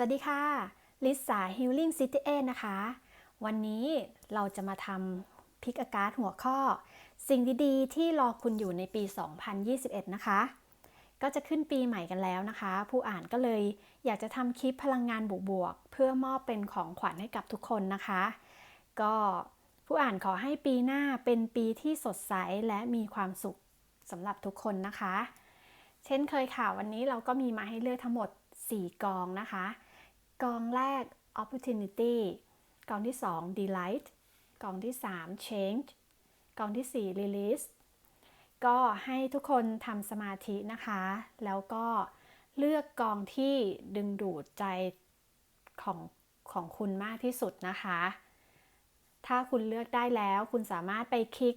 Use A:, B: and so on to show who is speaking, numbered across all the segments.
A: สวัสดีค่ะ ลิสา Healing City A นะคะ วันนี้เราจะมาทำพิกอาการ์ดหัวข้อ สิ่งดีๆ ที่รอคุณอยู่ในปี 2021 นะคะ ก็จะขึ้นปีใหม่กันแล้วนะคะ ผู้อ่านก็เลยอยากจะทำคลิปพลังงานบวกๆ เพื่อมอบเป็นของขวัญให้กับทุกคนนะคะ ก็ผู้อ่านขอให้ปีหน้าเป็นปีที่สดใสและมีความสุขสำหรับทุกคนนะคะ เช่นเคยค่ะวันนี้เราก็มีมาให้เลือกทั้งหมด 4 กองนะคะ กองแรก opportunity กองที่ 2 delight กองที่ 3 change กองที่ 4 release ก็ให้ทุกคนทำสมาธินะคะ แล้วก็เลือกกองที่ดึงดูดใจของของคุณมากที่สุดนะคะ ถ้าคุณเลือกได้แล้วคุณสามารถไปคลิก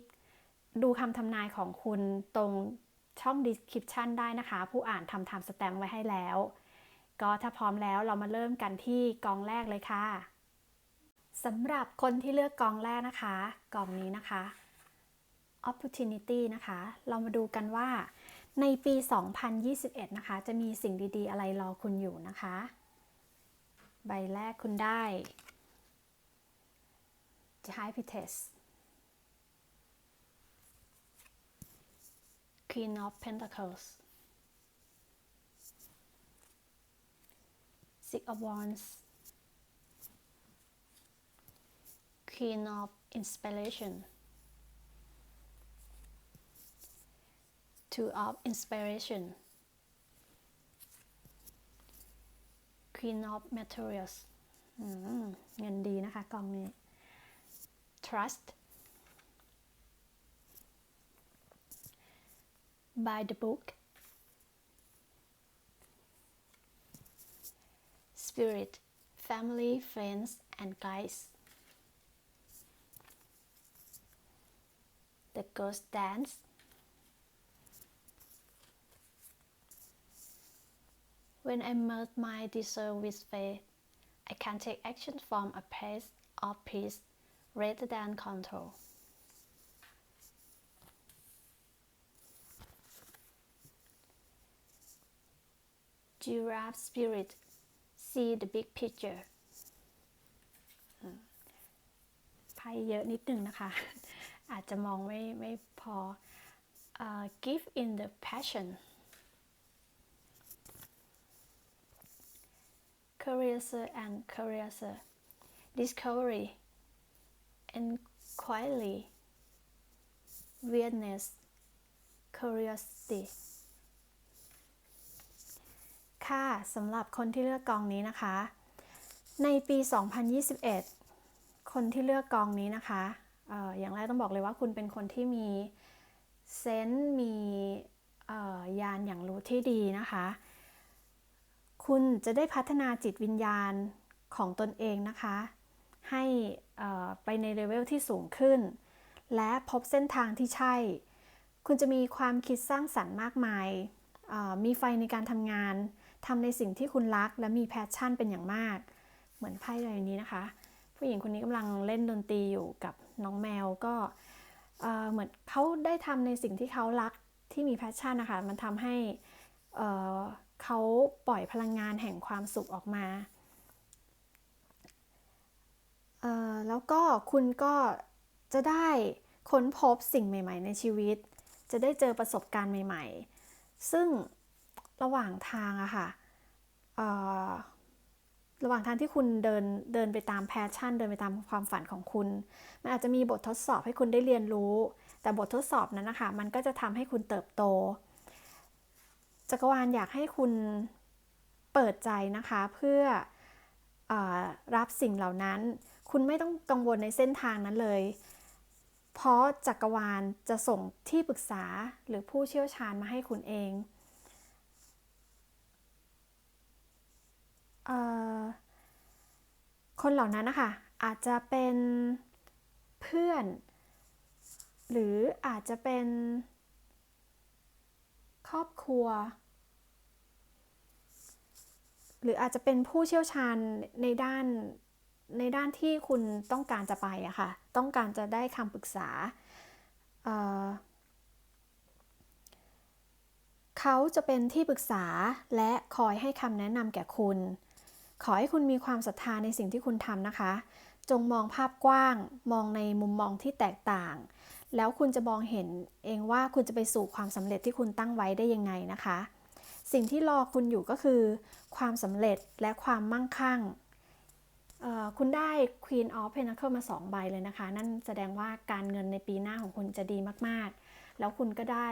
A: ดูคำทำนายของคุณตรงช่อง description ได้นะคะ ผู้อ่านทำ time stamp ไว้ให้แล้ว ก็ถ้าพร้อมแล้วเรามาเริ่มกันที่กองแรกเลยค่ะสำหรับคนที่เลือกกองแรกนะคะ กองนี้นะคะ opportunity นะคะ เรามาดูกันว่า ในปี 2021 นะคะ จะมีสิ่งดีๆ อะไรรอคุณอยู่นะคะ ใบแรกคุณได้ high p i t e s Queen of Pentacles Six of Wands Queen of Inspiration Two of Inspiration Queen of Materials อืมเงินดีนะคะกองนี้ Trust by the book Spirit Family Friends and Guides The Ghost Dance. When I merge my desire with faith, I can take action from a place of peace rather than control. Giraffe spirit, see the big picture. อืมไพ่เยอะนิดนึงนะคะ อาจจะมองไม่ไม่พอ Uh, give in the passion curiouser and curiouser discovery inquiry weirdness curiosity ค่ะสำหรับคนที่เลือกกองนี้นะคะ ในปี 2021 คนที่เลือกกองนี้นะคะอออย่างแรกต้องบอกเลยว่าคุณเป็นคนที่มีเซนส์มียานอย่างรู้ที่ดีนะคะ คุณจะได้พัฒนาจิตวิญญาณของตนเองนะคะ ให้ไปในเลเวลที่สูงขึ้น และพบเส้นทางที่ใช่ คุณจะมีความคิดสร้างสรรค์มากมาย มีไฟในการทำงาน ทำในสิ่งที่คุณรักและมีแพชชั่นเป็นอย่างมาก เหมือนไพ่ใบนี้นะคะ ผู้หญิงคนนี้กำลังเล่นดนตรีอยู่กับน้องแมวก็เหมือนเขาได้ทำในสิ่งที่เขารักที่มีแพชชั่นนะคะ มันทำให้เอ่อเขาปล่อยพลังงานแห่งความสุขออกมา แล้วก็คุณก็จะได้ค้นพบสิ่งใหม่ ๆ ในชีวิต จะได้เจอประสบการณ์ใหม่ ๆ ซึ่ง ระหว่างทางอะค่ะระหว่างทางที่คุณเดินเดินไปตามแพชชั่น เดินไปตามความฝันของคุณ มันอาจจะมีบททดสอบให้คุณได้เรียนรู้ แต่บททดสอบนั้นนะคะ มันก็จะทำให้คุณเติบโต จักรวาลอยากให้คุณเปิดใจนะคะ เพื่อออรับสิ่งเหล่านั้น คุณไม่ต้องกังวลในเส้นทางนั้นเลย เพราะจักรวาลจะส่งที่ปรึกษาหรือผู้เชี่ยวชาญมาให้คุณเองเออ คนเหล่านั้นนะคะอาจจะเป็นเพื่อน หรืออาจจะเป็นครอบครัว หรืออาจจะเป็นผู้เชี่ยวชาญในด้านในด้านที่คุณต้องการจะไปอะค่ะ ต้องการจะได้คำปรึกษาเเขาจะเป็นที่ปรึกษาและคอยให้คำแนะนำแก่คุณ ขอให้คุณมีความศรัทธาในสิ่งที่คุณทำนะคะ จงมองภาพกว้าง มองในมุมมองที่แตกต่าง แล้วคุณจะมองเห็นเองว่าคุณจะไปสู่ความสำเร็จที่คุณตั้งไว้ได้ยังไงนะคะ สิ่งที่รอคุณอยู่ก็คือ ความสำเร็จและความมั่งคั่งเอ่อคุณได้ Queen of Pentacles มา 2 ใบเลยนะคะ นั่นแสดงว่าการเงินในปีหน้าของคุณจะดีมากๆ แล้วคุณก็ได้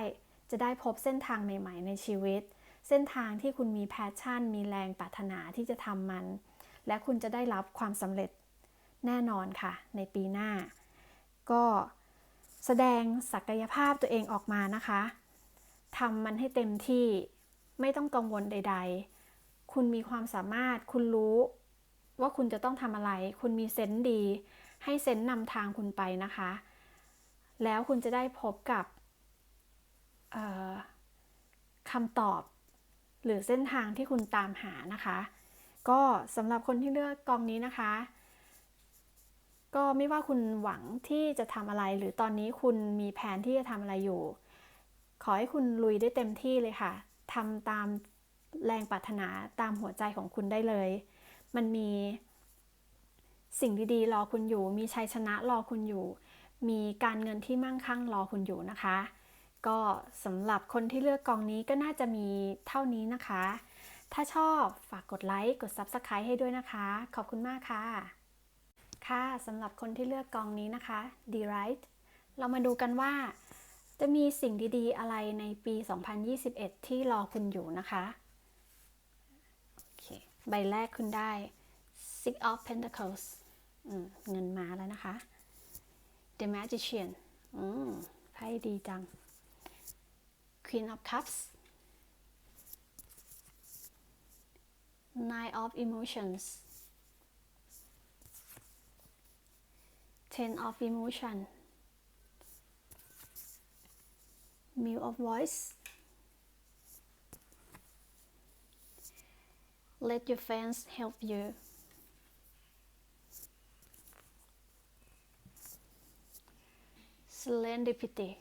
A: จะได้พบเส้นทางใหม่ ๆ ในชีวิต เส้นทางที่คุณมีแพชชั่น มีแรงปรารถนาที่จะทำมัน และคุณจะได้รับความสำเร็จแน่นอนค่ะ ในปีหน้า ก็แสดงศักยภาพตัวเองออกมานะคะทำมันให้เต็มที่ไม่ต้องกังวลใด ๆ คุณมีความสามารถ คุณรู้ว่าคุณจะต้องทำอะไร คุณมีเซนส์ดี ให้เซนส์นำทางคุณไปนะคะ แล้วคุณจะได้พบกับคำตอบ หรือเส้นทางที่คุณตามหานะคะ ก็สำหรับคนที่เลือกกองนี้นะคะ ก็ไม่ว่าคุณหวังที่จะทำอะไร หรือตอนนี้คุณมีแผนที่จะทำอะไรอยู่ ขอให้คุณลุยได้เต็มที่เลยค่ะทำตามแรงปรารถนาตามหัวใจของคุณได้เลย มันมีสิ่งดีๆ รอคุณอยู่ มีชัยชนะรอคุณอยู่ มีการเงินที่มั่งคั่งรอคุณอยู่นะคะ ก็สำหรับคนที่เลือกกองนี้ก็น่าจะมีเท่านี้นะคะ ถ้าชอบฝากกดไลค์กด Subscribe ให้ด้วยนะคะ ขอบคุณมากค่ะ ค่ะสำหรับคนที่เลือกกองนี้นะคะ D Right เรามาดูกันว่า จะมีสิ่งดีๆ อะไรในปี 2021 ที่รอคุณอยู่นะคะโอเคใบแรกคุณได้ Six of Pentacles เงินมาแล้วนะคะ The Magician อืมไพ่ดีจัง Queen of Cups. Nine of Emotions. Ten of Emotion. Mule of Voice. Let your fans help you. Serendipity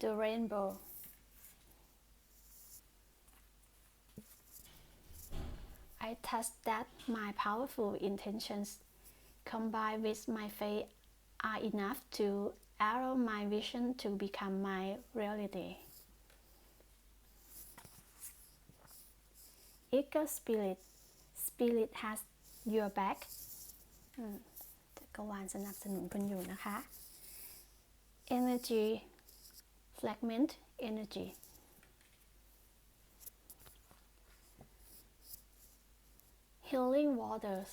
A: The Rainbow I trust that my powerful intentions combined with my faith are enough to allow my vision to become my reality. Eagle Spirit Spirit has your back อืมจักรวาลสนับสนุนคุณอยู่นะคะ Energy Fragment Energy Healing Waters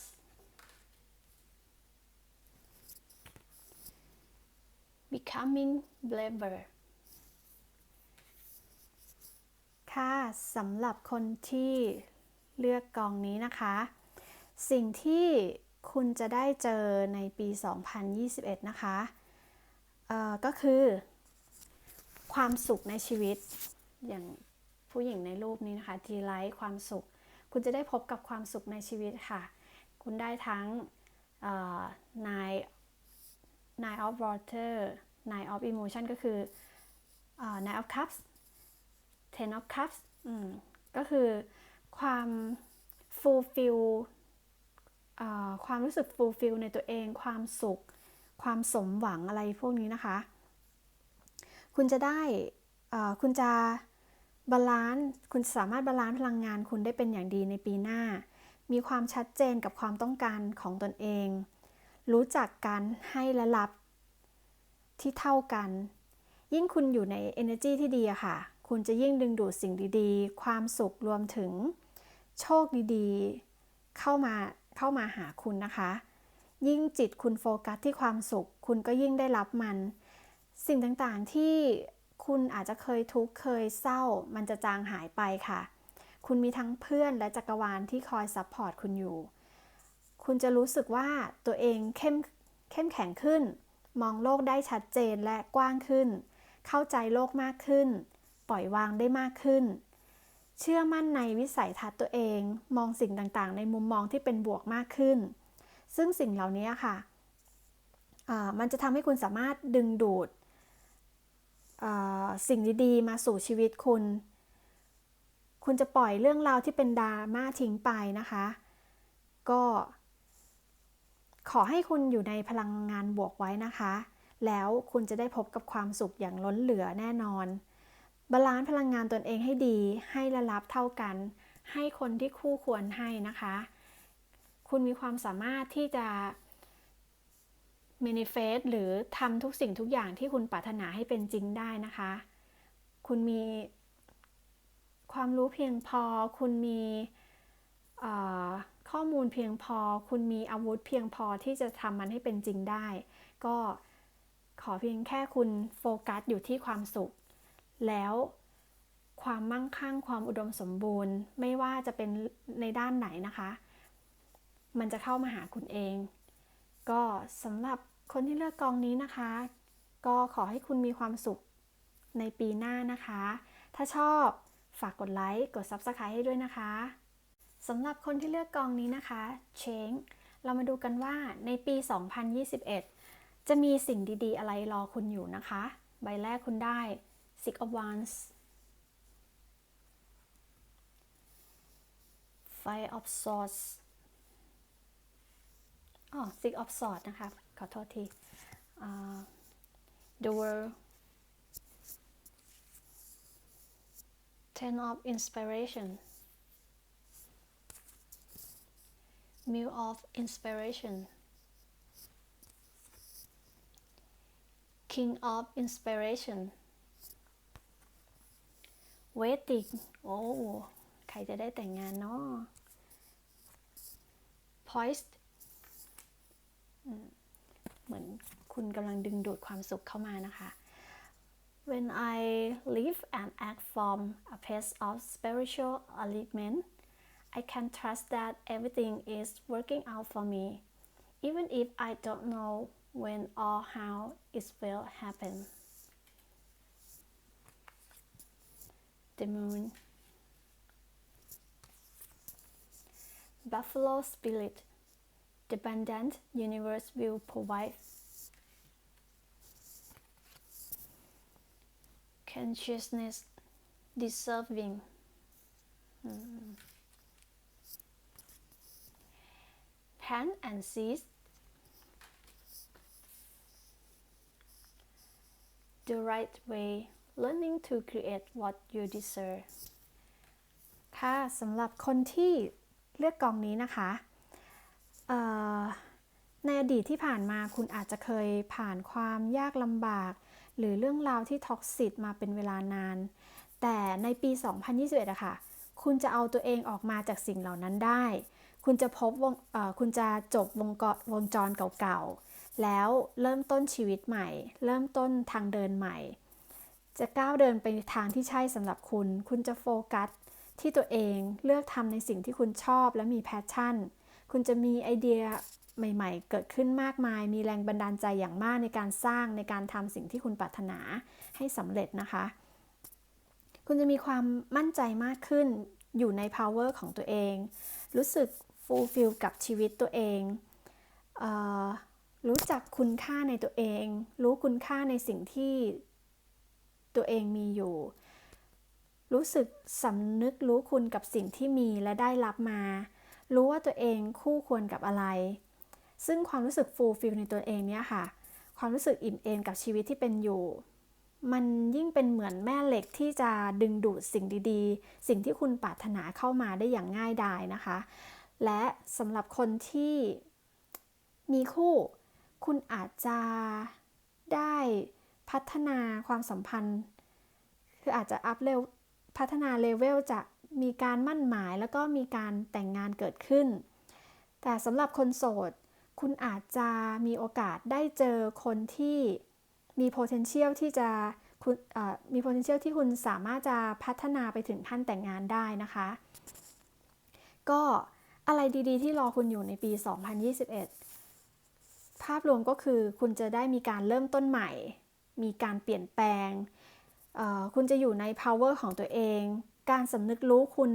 A: Becoming braver ค่ะสำหรับคนที่เลือกกองนี้นะคะ สิ่งที่คุณจะได้เจอในปี 2021 นะคะก็คือ ความสุขในชีวิต อย่างผู้หญิงในรูปนี้นะคะทีไลท์ความสุข คุณจะได้พบกับความสุขในชีวิตค่ะ คุณได้ทั้งเอ่อ nine nine of water nine of emotion ก็คือเอ่อ nine of cups ten of cups ก็คือความ fulfill ความรู้สึก fulfill ในตัวเอง ความสุข ความสมหวังอะไรพวกนี้นะคะ คุณจะได้คุณจะบาลานซ์คุณสามารถบาลานซ์พลังงานคุณได้เป็นอย่างดีในปีหน้า มีความชัดเจนกับความต้องการของตนเอง รู้จักการให้และรับที่เท่ากัน ยิ่งคุณอยู่ใน energy ที่ดีอะค่ะ คุณจะยิ่งดึงดูดสิ่งดีๆ ความสุขรวมถึงโชคดีๆ เข้ามาเข้ามาหาคุณนะคะ ยิ่งจิตคุณโฟกัสที่ความสุข คุณก็ยิ่งได้รับมัน สิ่งต่างๆที่คุณอาจจะเคยทุกข์เคยเศร้า มันจะจางหายไปค่ะ คุณมีทั้งเพื่อนและจักรวาลที่คอยซัพพอร์ตคุณอยู่ คุณจะรู้สึกว่าตัวเองเข้มเข้มแข็งขึ้น มองโลกได้ชัดเจนและกว้างขึ้น เข้าใจโลกมากขึ้น ปล่อยวางได้มากขึ้น เชื่อมั่นในวิสัยทัศน์ตัวเอง มองสิ่งต่างๆ ในมุมมองที่เป็นบวกมากขึ้น ซึ่งสิ่งเหล่านี้ค่ะมันจะทำให้คุณสามารถดึงดูด สิ่งดีๆ มาสู่ชีวิตคุณ คุณจะปล่อยเรื่องราวที่เป็นดราม่าทิ้งไปนะคะ ก็ ขอให้คุณอยู่ในพลังงานบวกไว้นะคะ แล้วคุณจะได้พบกับความสุขอย่างล้นเหลือแน่นอน บาลานซ์พลังงานตนเองให้ดี ให้ระลับเท่ากัน ให้คนที่คู่ควรให้นะคะ คุณมีความสามารถที่จะ manifest หรือทำทุกสิ่งทุกอย่างที่คุณปรารถนาให้เป็นจริงได้นะคะ คุณมีความรู้เพียงพอ คุณมีข้อมูลเพียงพอ คุณมีอาวุธเพียงพอที่จะทำมันให้เป็นจริงได้ ก็ขอเพียงแค่คุณโฟกัสอยู่ที่ความสุข แล้วความมั่งคั่งความอุดมสมบูรณ์ ไม่ว่าจะเป็นในด้านไหนนะคะ มันจะเข้ามาหาคุณเอง ก็สำหรับคนที่เลือกกองนี้นะคะ ก็ขอให้คุณมีความสุขในปีหน้านะคะ ถ้าชอบฝากกดไลค์ กด Subscribe ให้ด้วยนะคะสำหรับคนที่เลือกกองนี้นะคะเชงเรามาดูกันว่าในปี 2021 จะมีสิ่งดีๆ อะไรรอคุณอยู่นะคะ ใบแรกคุณได้ Six of Wands Five of Swords อ๋อ Six of Swords นะคะ ขอโทษที uh, The World Ten of Inspiration Mule of Inspiration King of Inspiration Waiting โอ้ ใครจะได้แต่งงานเนาะ Poised เหมือนคุณกำลังดึงดูดความสุขเข้ามานะคะ When I live and act from a place of spiritual alignment, I can trust that everything is working out for me, even if I don't know when or how it will happen. The moon. Buffalo spirit. The abundant universe will provide consciousness deserving. อืม plant and seeds the right way learning to create what you deserve ค่ะสำหรับคนที่เลือกกองนี้นะคะเอ่อ ในอดีตที่ผ่านมาคุณอาจจะเคยผ่านความยากลำบาก หรือเรื่องราวที่ท็อกซิตมาเป็นเวลานาน แต่ในปี 2021อะค่ะ คุณจะเอาตัวเองออกมาจากสิ่งเหล่านั้นได้ คุณจะพบวงเอ่อคุณจะจบวงกวงจรเก่าๆ แล้วเริ่มต้นชีวิตใหม่ เริ่มต้นทางเดินใหม่ จะก้าวเดินไปทางที่ใช่สำหรับคุณ คุณจะโฟกัสที่ตัวเอง เลือกทำในสิ่งที่คุณชอบและมีแพชชั่น คุณจะมีไอเดียใหม่ๆ เกิดขึ้นมากมาย มีแรงบันดาลใจอย่างมากในการสร้างในการทำสิ่งที่คุณปรารถนาให้สำเร็จนะคะ คุณจะมีความมั่นใจมากขึ้นอยู่ใน power ของตัวเอง รู้สึก fulfill กับชีวิตตัวเองเออรู้จักคุณค่าในตัวเอง รู้คุณค่าในสิ่งที่ตัวเองมีอยู่ รู้สึกสำนึกรู้คุณกับสิ่งที่มีและได้รับมา รู้ว่าตัวเองคู่ควรกับอะไร ซึ่งความรู้สึก fulfill ในตัวเองเนี่ยค่ะ ความรู้สึกอิ่มเอมกับชีวิตที่เป็นอยู่ มันยิ่งเป็นเหมือนแม่เหล็กที่จะดึงดูดสิ่งดีๆ สิ่งที่คุณปรารถนาเข้ามาได้อย่างง่ายดายนะคะ และสำหรับคนที่มีคู่ คุณอาจจะได้พัฒนาความสัมพันธ์ คืออาจจะอัพเลวพัฒนาเลเวลจะ มีการมั่นหมายแล้วก็มีการแต่งงานเกิดขึ้น แต่สำหรับคนโสด คุณอาจจะมีโอกาสได้เจอคนที่มี potential ที่จะคุณมี potential ที่คุณสามารถจะพัฒนาไปถึงขั้นแต่งงานได้นะคะ ก็อะไรดีๆ ที่รอคุณอยู่ในปี 2021 ภาพรวมก็คือคุณจะได้มีการเริ่มต้นใหม่ มีการเปลี่ยนแปลง คุณจะอยู่ใน power ของตัวเอง การสำนึกรู้คุณ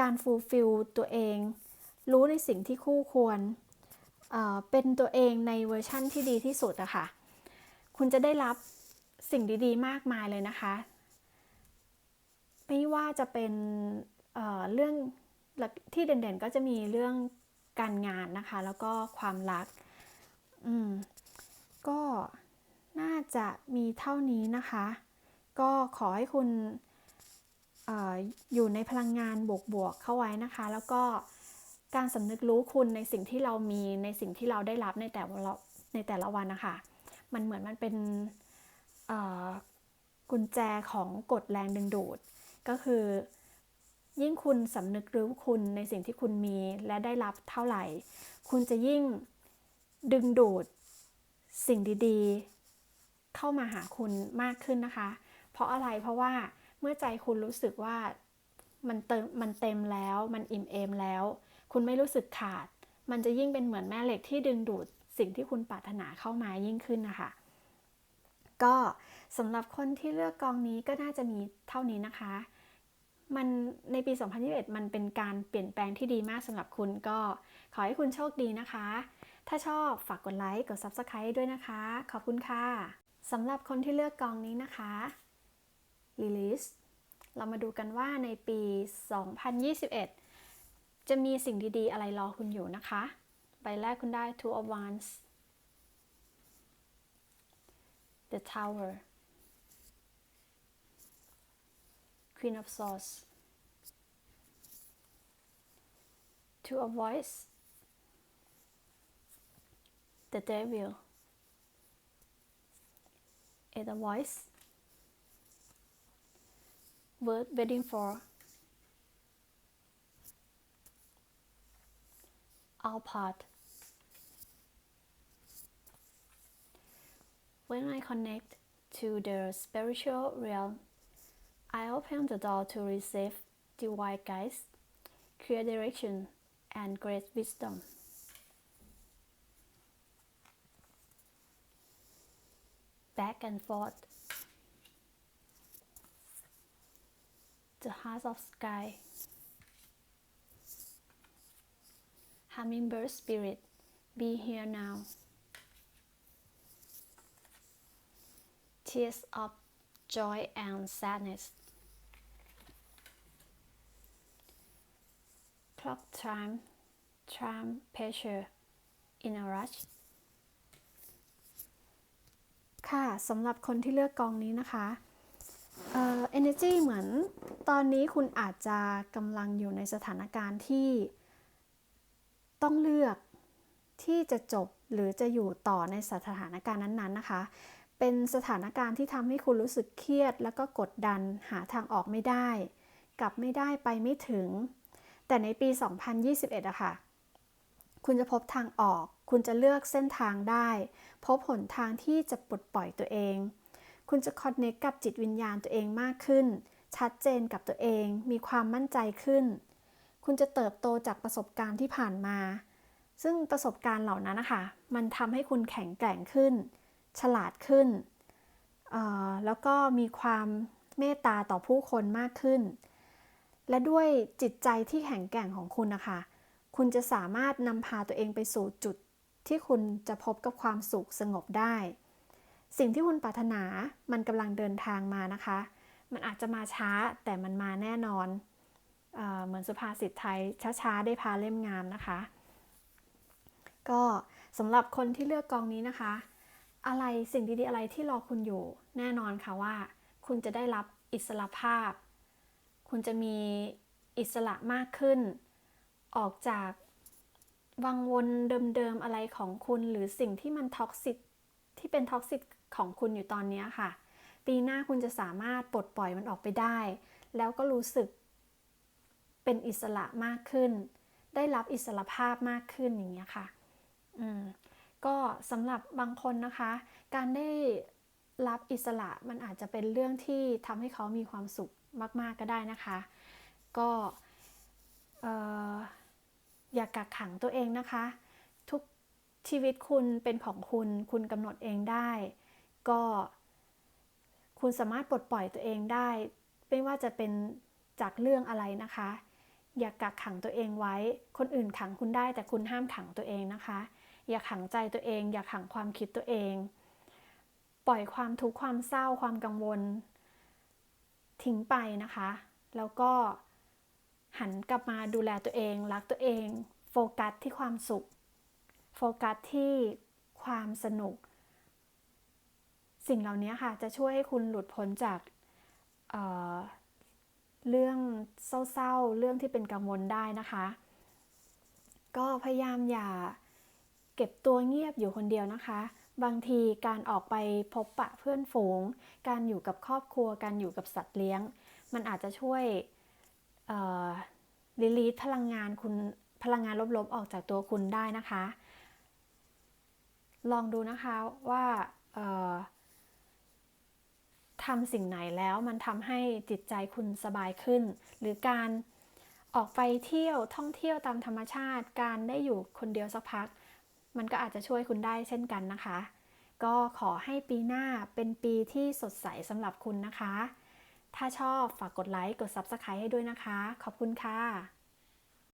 A: การ fulfill ตัวเอง รู้ในสิ่งที่คู่ควรเเป็นตัวเองในเวอร์ชั่นที่ดีที่สุดอะค่ะ คุณจะได้รับสิ่งดีๆ มากมายเลยนะคะ ไม่ว่าจะเป็นเเรื่องที่เด่นๆก็จะมีเรื่องการงานนะคะ แล้วก็ความรัก อืม ก็น่าจะมีเท่านี้นะคะ ก็ขอให้คุณ ออยู่ในพลังงานบวกๆเข้าไว้นะคะ แล้วก็การสำนึกรู้คุณในสิ่งที่เรามีในสิ่งที่เราได้รับในแต่ละในแต่ละวันนะคะมันเหมือนมันเป็นกุญแจของกฎแรงดึงดูด ก็คือ ยิ่งคุณสำนึกรู้คุณในสิ่งที่คุณมีและได้รับเท่าไหร่ คุณจะยิ่งดึงดูดสิ่งดีๆ เข้ามาหาคุณมากขึ้นนะคะ เพราะอะไรเพราะว่า เมื่อใจคุณรู้สึกว่ามันเติมมันเต็มแล้ว มันอิ่มเอมแล้ว คุณไม่รู้สึกขาด มันจะยิ่งเป็นเหมือนแม่เหล็กที่ดึงดูดสิ่งที่คุณปรารถนาเข้ามายิ่งขึ้นนะคะ ก็สำหรับคนที่เลือกกองนี้ก็น่าจะมีเท่านี้นะคะ มันในปี 2021 มันเป็นการเปลี่ยนแปลงที่ดีมากสำหรับคุณก็ขอให้คุณโชคดีนะคะ ถ้าชอบฝากกดไลค์กด Subscribe ด้วยนะคะ ขอบคุณค่ะสำหรับคนที่เลือกกองนี้นะคะ Release เรามาดูกันว่าในปี 2021 จะมีสิ่งดีๆ อะไรรอคุณอยู่นะคะ ใบแรกคุณได้ Two of Wands The Tower Queen of Swords Two of Voice The Devil Eight of Voice Word waiting for Our part When I connect to the spiritual realm, I open the door to receive divine guidance, clear direction, and great wisdom. Back and forth. The heart of sky. Hummingbird spirit, be here now. tears of joy and sadness. Clock time, time pressure in a rush. ค่ะสำหรับคนที่เลือกกองนี้นะคะ เอ่อ energy เหมือนตอนนี้คุณอาจจะกำลังอยู่ในสถานการณ์ที่ต้องเลือกที่จะจบหรือจะอยู่ต่อในสถานการณ์นั้นๆนะคะ เป็นสถานการณ์ที่ทำให้คุณรู้สึกเครียด แล้วก็กดดันหาทางออกไม่ได้ กลับไม่ได้ไปไม่ถึง แต่ในปี 2021อะค่ะ คุณจะพบทางออก คุณจะเลือกเส้นทางได้ พบหนทางที่จะปลดปล่อยตัวเอง คุณจะคอนเนคกับจิตวิญญาณตัวเองมากขึ้น ชัดเจนกับตัวเอง มีความมั่นใจขึ้น คุณจะเติบโตจากประสบการณ์ที่ผ่านมา ซึ่งประสบการณ์เหล่านั้นนะคะ มันทำให้คุณแข็งแกร่งขึ้น ฉลาดขึ้น แล้วก็มีความเมตตาต่อผู้คนมากขึ้น และด้วยจิตใจที่แข็งแกร่งของคุณนะคะ คุณจะสามารถนำพาตัวเองไปสู่จุดที่คุณจะพบกับความสุขสงบได้ สิ่งที่คุณปรารถนามันกำลังเดินทางมานะคะ มันอาจจะมาช้าแต่มันมาแน่นอนเอเหมือนสุภาษิตไทยช้าๆได้พาเล่มงามนะคะ ก็สำหรับคนที่เลือกกองนี้นะคะ อะไรสิ่งดีๆอะไรที่รอคุณอยู่แน่นอนค่ะว่า คุณจะได้รับอิสระภาพ คุณจะมีอิสระมากขึ้น ออกจากวังวนเดิมๆอะไรของคุณหรือสิ่งที่มันท็อกซิตที่เป็นท็อกซิต ของคุณอยู่ตอนนี้ค่ะ ปีหน้าคุณจะสามารถปลดปล่อยมันออกไปได้ แล้วก็รู้สึกเป็นอิสระมากขึ้น ได้รับอิสระภาพมากขึ้นอย่างเงี้ยค่ะ อืม ก็สำหรับบางคนนะคะ การได้รับอิสระมันอาจจะเป็นเรื่องที่ทำให้เขามีความสุขมาก ๆก็ได้นะคะ ก็อย่ากกักขังตัวเองนะคะ ทุกชีวิตคุณเป็นของคุณ คุณกำหนดเองได้ ก็ คุณสามารถปลดปล่อยตัวเองได้ ไม่ว่าจะเป็นจากเรื่องอะไรนะคะ อย่ากักขังตัวเองไว้ คนอื่นขังคุณได้แต่คุณห้ามขังตัวเองนะคะ อย่าขังใจตัวเอง อย่าขังความคิดตัวเอง ปล่อยความทุกข์ความเศร้าความกังวล ทิ้งไปนะคะ แล้วก็หันกลับมาดูแลตัวเอง รักตัวเอง โฟกัสที่ความสุข โฟกัสที่ความสนุก สิ่งเหล่านี้ค่ะจะช่วยให้คุณหลุดพ้นจากเเรื่องเศร้าๆ เรื่องที่เป็นกังวลได้นะคะ ก็พยายามอย่าเก็บตัวเงียบอยู่คนเดียวนะคะ บางทีการออกไปพบปะเพื่อนฝูง การอยู่กับครอบครัว การอยู่กับสัตว์เลี้ยง มันอาจจะช่วยรีลีทพลังงานคุณพลังงานลบๆ ออกจากตัวคุณได้นะคะ ลองดูนะคะว่า ทำสิ่งไหนแล้วมันทำให้จิตใจคุณสบายขึ้น หรือการออกไปเที่ยวท่องเที่ยวตามธรรมชาติ การได้อยู่คนเดียวสักพัก มันก็อาจจะช่วยคุณได้เช่นกันนะคะ ก็ขอให้ปีหน้าเป็นปีที่สดใสสำหรับคุณนะคะ ถ้าชอบฝากกดไลค์กด Subscribe ให้ด้วยนะคะ ขอบคุณค่ะ